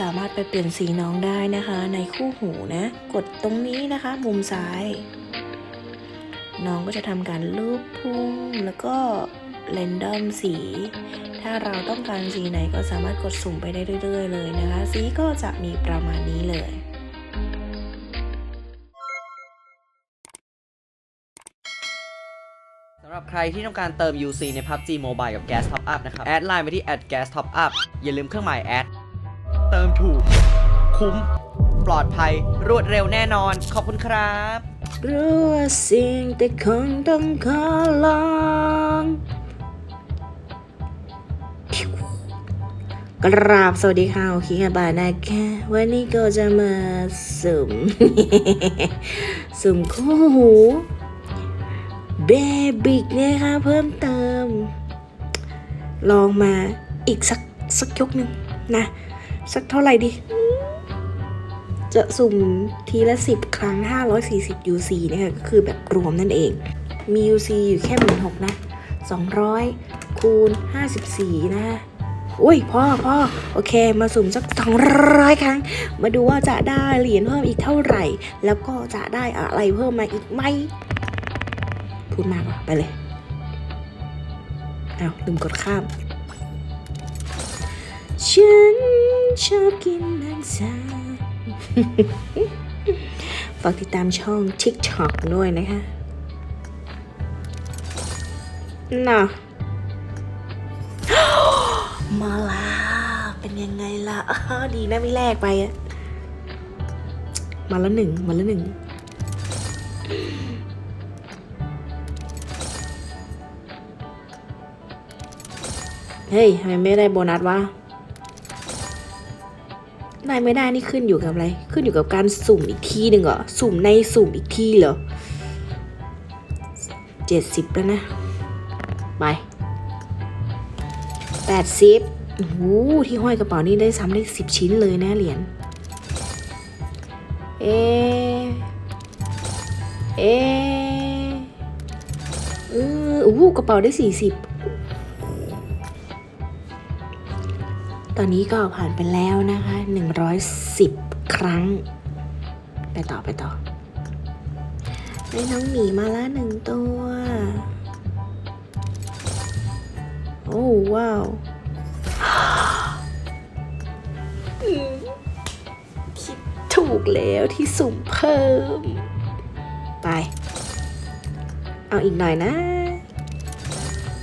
สามารถไปเปลี่ยนสีน้องได้นะคะ ในคู่หูนะ กดตรงนี้นะคะ มุมซ้าย น้องก็จะทำการลูบพุงแล้วก็เรนดอมสี ถ้าเราต้องการสีไหนก็สามารถกดสุ่มไปได้เรื่อย ๆ เลยนะคะ สีก็จะมีประมาณนี้เลยสำหรับใครที่ต้องการเติม UC ใน PUBG Mobile กับ Gas Top Up นะครับ แอดไลน์ไปที่ @gas top up อย่าลืมเครื่องหมายแอด คุ้ม ปลอดภัยรวดเร็วแน่นอน ขอบคุณครับรู้ว่าสิ่งแต่คงต้องขอลองกราบสวัสดีค่ะโอเคค่ะบานะคะวันนี้ก็จะมาสุ่ม สุ่มคู่หูเบบิกนะคะเพิ่มเติม ลองมาอีกสักสักยกหนึ่งนะ สักเท่าไหร่ดี จะสุ่มทีละ 10 ครั้ง 540 UC นะคะก็คือแบบรวมนั่นเอง มี UC อยู่แค่หมื่นหกนะ 200 คูณ 54 นะอุ้ยพ่อพ่อโอเค มาสุ่มสัก200ครั้ง มาดูว่าจะได้เหรียญเพิ่มอีกเท่าไหร่ แล้วก็จะได้อะไรเพิ่มมาอีกไหมพูดมากว่ะไปเลยอ้าวลืมกดข้าม ฉันชอบกินแมงสา ฝากติดตามช่อง TikTok ด้วยนะคะน่ะมาล้วเป็นยังไงล่ะดีนะไม่แลกไปอะมาละหนึ่งมาละหนึ่งเฮ้ยทำไมไม่ได้โบนัสวะ ได้ไม่ได้นี่ขึ้นอยู่กับอะไร ขึ้นอยู่กับการสุ่มอีกทีหนึ่งเหรอ สุ่มในสุ่มอีกทีเหรอเจ็ดสิบแล้วนะ ไปแปดสิบโอ้โหที่ห้อยกระเป๋านี่ได้ซ้ำได้สิบชิ้นเลยนะเหรียญ เอ เอออโอ้โหกระเป๋าได้สี่สิบ ตอนนี้ก็ผ่านไปแล้วนะคะ 110 ครั้ง ไปต่อไปต่อได้น้องหมีมาละหนึ่งตัว โอ้ว้าวคิดถูกแล้วที่สุ่มเพิ่ม ไป เอาอีกหน่อยนะ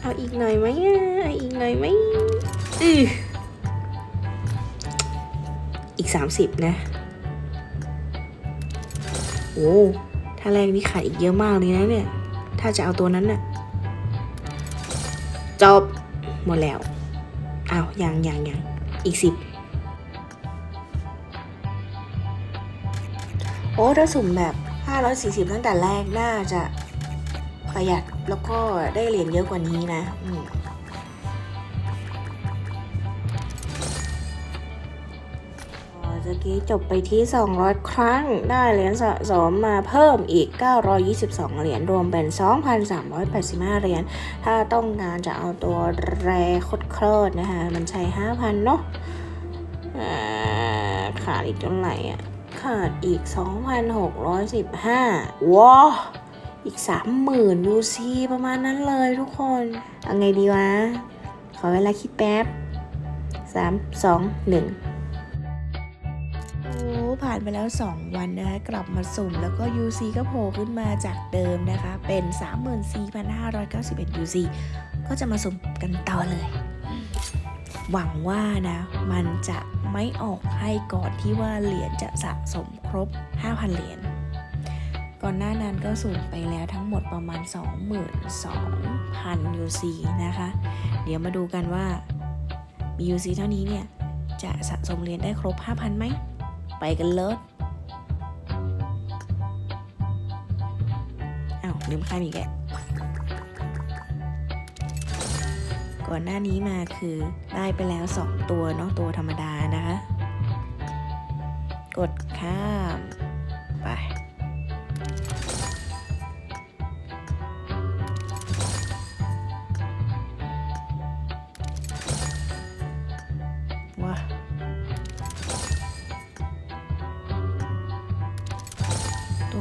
เอาอีกหน่อยไหมอะเอาอีกหน่อยไหมอือ อีก30นะ โอ้ถ้าแรกนี่ขายอีกเยอะมากเลยนะเนี่ย ถ้าจะเอาตัวนั้นน่ะ จบ หมดแล้ว อ้าวยังยังยังอีก10โอ้ถ้าสุ่มแบบ 540 ตั้งแต่แรกน่าจะประหยัดแล้วก็ได้เหรียญเยอะกว่านี้นะ กี้จบไปที่ 200 ครั้ง ได้เหรียญสะสมมาเพิ่มอีก 922 เหรียญ รวมเป็น 2,385 เหรียญ ถ้าต้องการจะเอาตัวแรคดเคลิดนะคะ มันใช้ 5,000 เนาะขาดอีกเท่าไหร่อะ ขาดอีก 2,615 ว้าวอีก 30,000 UC ประมาณนั้นเลยทุกคน เอาไงดีวะ ขอเวลาคิดแป๊บ 3 2 1 ผ่านไปแล้ว 2 วันนะคะกลับมาสุ่มแล้วก็ UC ก็โผล่ขึ้นมาจากเดิมนะคะ เป็น 34,591 UC ก็จะมาสุ่มกันต่อเลย หวังว่านะมันจะไม่ออกให้ก่อนที่ว่าเหรียญจะสะสมครบ 5,000 เหรียญก่อนหน้านั้นก็สุ่มไปแล้วทั้งหมดประมาณ 22,000 UC นะคะ เดี๋ยวมาดูกันว่ามี UC เท่านี้เนี่ยจะสะสมเหรียญได้ครบ 5,000ไหม ไปกันเลยอ้าวลืมข้ามอีกแกก่อนหน้านี้มาคือได้ไปแล้ว 2 ตัวเนาะตัวธรรมดานะคะ กดข้าม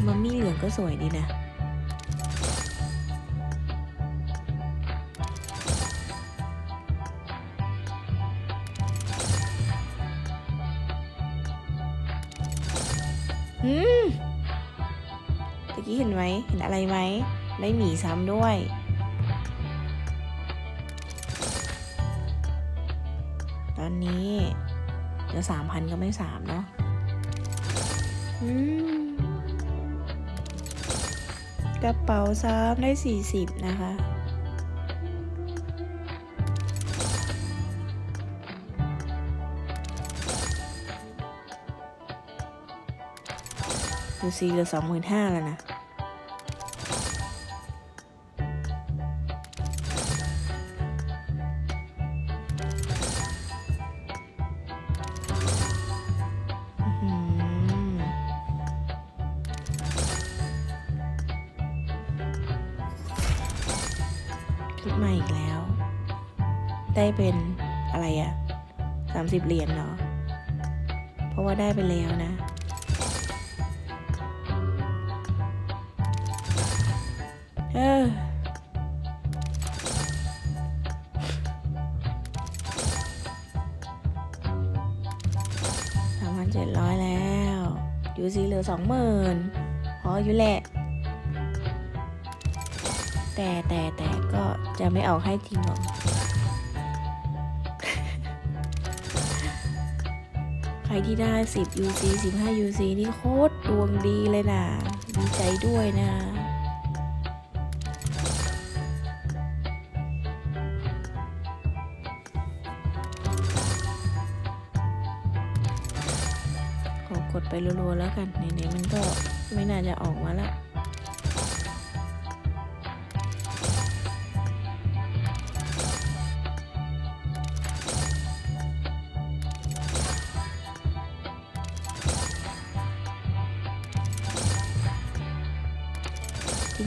มัมมี่เหลืองก็สวยดีนะอืมตะกี้เห็นไหม เห็นอะไรไหม ได้หมีซ้ำด้วย ตอนนี้เดี๋ยวสามพันก็ไม่สามเนาะอืม กระเป๋าซ้ำได้สี่สิบนะคะ ดูซีเหลือสองหมื่นห้าแล้วนะ ได้เป็นอะไรอะสามสิบเหรียญเนาะเพราะว่าได้ไปแล้วนะ เออสามพันเจ็ดร้อยแล้วยูซีเหลือสองหมื่นพออยู่แหละ แต่แต่แต่ก็จะไม่เอาให้จริงหรอก รที่ได้ 10 UC 15 UC นี่โคตรดวงดีเลยนะดีใจด้วยนะขอกดไปรัวๆแล้วกันไหนๆมันก็ไม่น่าจะออกมาละ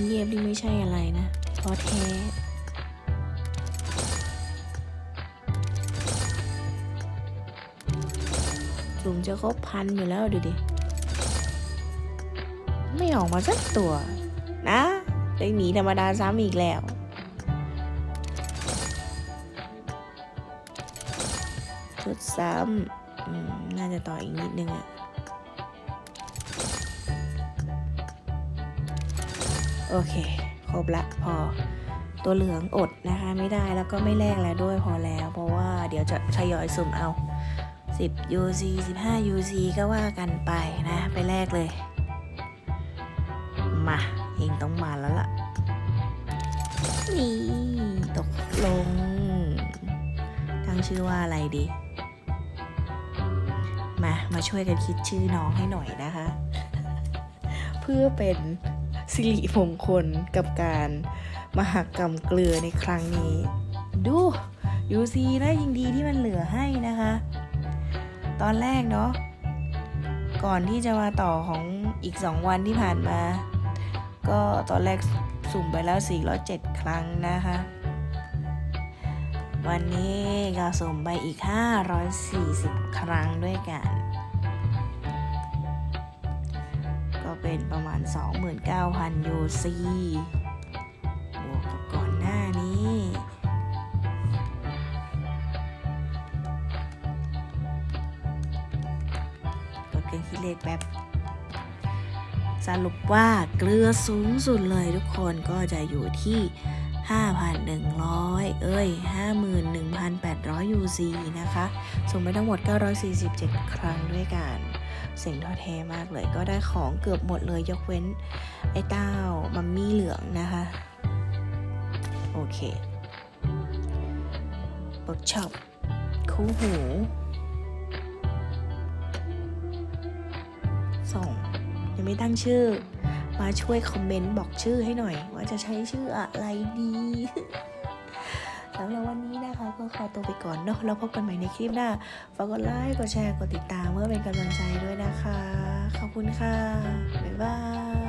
เงียบนี่ไม่ใช่อะไรนะเพราะแท้สูงจะครบพันอยู่แล้วดูดิ ไม่ออกมาสักตัว นะได้หมีธรรมดาซ้ำอีกแล้วชุดซ้ำน่าจะต่ออีกนิดนึงอะ โอเค ครบละพอ ตัวเหลืองอดนะคะไม่ได้แล้วก็ไม่แลกแล้วด้วยพอแล้ว เพราะว่าเดี๋ยวจะทยอยสุ่มเอา 10 UC 15 UC ก็ว่ากันไปนะ ไปแลกเลย มาเองต้องมาแล้วล่ะ นี่ ตกลง ตั้งชื่อว่าอะไรดี มา มาช่วยกันคิดชื่อน้องให้หน่อยนะคะ เพื่อเป็น สิริมงคลกับการมหากรรมเกลือในครั้งนี้ ดู UC นะยังดีที่มันเหลือให้นะคะ ตอนแรกเนาะก่อนที่จะมาต่อของอีก 2 วันที่ผ่านมา ก็ตอนแรกสุ่มไปแล้ว 407 ครั้งนะคะ วันนี้ก็สุ่มไปอีก 540 ครั้งด้วยกัน เป็นประมาณ 29,000 UC บวกกับก่อนหน้านี้ กดเครื่องคิดเลขแป๊บ สรุปว่าเกลือสูงสุดเลยทุกคนก็จะอยู่ที่ 5,100 เอ้ย 51,800 UC นะคะ ส่งไปทั้งหมด 947 ครั้งด้วยกัน เสียงท้อแท้มากเลยก็ได้ของเกือบหมดเลยยกเว้น ไอ้เต้ามัมมี่เหลืองนะคะ โอเคเบิร์กช็อปคู่หูส่งยังไม่ตั้งชื่อ มาช่วยคอมเมนต์บอกชื่อให้หน่อย ว่าจะใช้ชื่ออะไรดี สำหรับวันนี้นะคะ ก็ขอตัวไปก่อนเนาะแล้วพบกันใหม่ในคลิปหน้าฝากกดไลค์กดแชร์กดติดตามเมื่อเป็นกำลังใจด้วยนะคะ ขอบคุณค่ะ บ๊ายบาย